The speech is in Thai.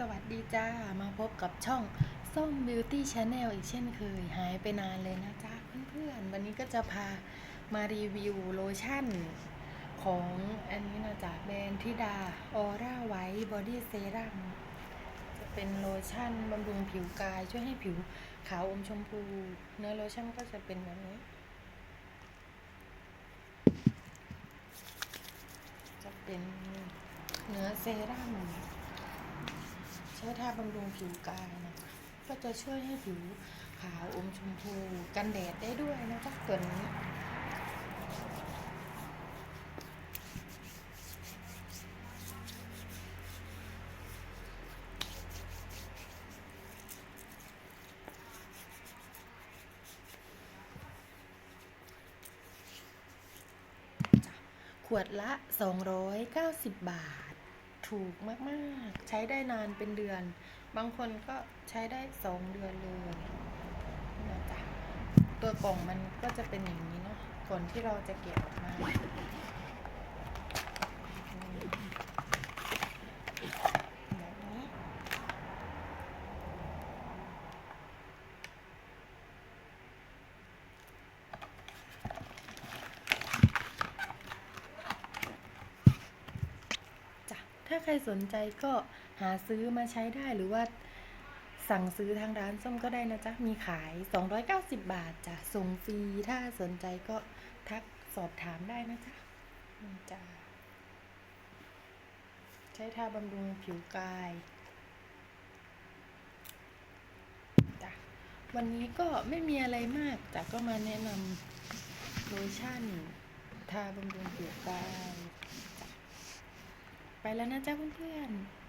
สวัสดีจ้า มาพบกับช่องส้ม Beauty Channel อีกเช่นเคย หายไปนานเลยนะจ๊ะเพื่อนๆ วันนี้ก็จะพามารีวิวโลชั่น ของอันนี้นะจ๊ะแบรนด์ธิดาออร่าไวท์บอดี้เซรั่มจะเป็นโลชั่นบำรุงผิวกาย ช่วยให้ผิวขาวอมชมพู เนื้อโลชั่นก็จะเป็นแบบนี้ จะเป็นเนื้อเซรั่ม ช้ทาบำรุงผิวกายนะคะก็จะช่วยให้ผิวขาวอมชมพูกันแดดได้ด้วยนะคะตัวนี้ขวดละ 290 บาท ถูกมากๆ ใช้ได้นานเป็นเดือน บางคนก็ใช้ได้2เดือนเลยนะจ๊ะตัวกล่องมันก็จะเป็นอย่างนี้เนาะก่อนที่เราจะเก็บออกมาแบบนี้ จ้ะ ถ้าใครสนใจก็หาซื้อมาใช้ได้หรือว่าสั่งซื้อทางร้านส้มก็ได้นะจ๊ะ มีขาย 290 บาทจ้ะ ส่งฟรี ถ้าสนใจก็ทักสอบถามได้นะจ๊ะจ้ะใช้ทาบำรุงผิวกายจ้ะวันนี้ก็ไม่มีอะไรมากจ้ะก็มาแนะนำโลชั่น ทาบำรุงผิวกาย ไปแล้วนะจ๊ะเพื่อนๆ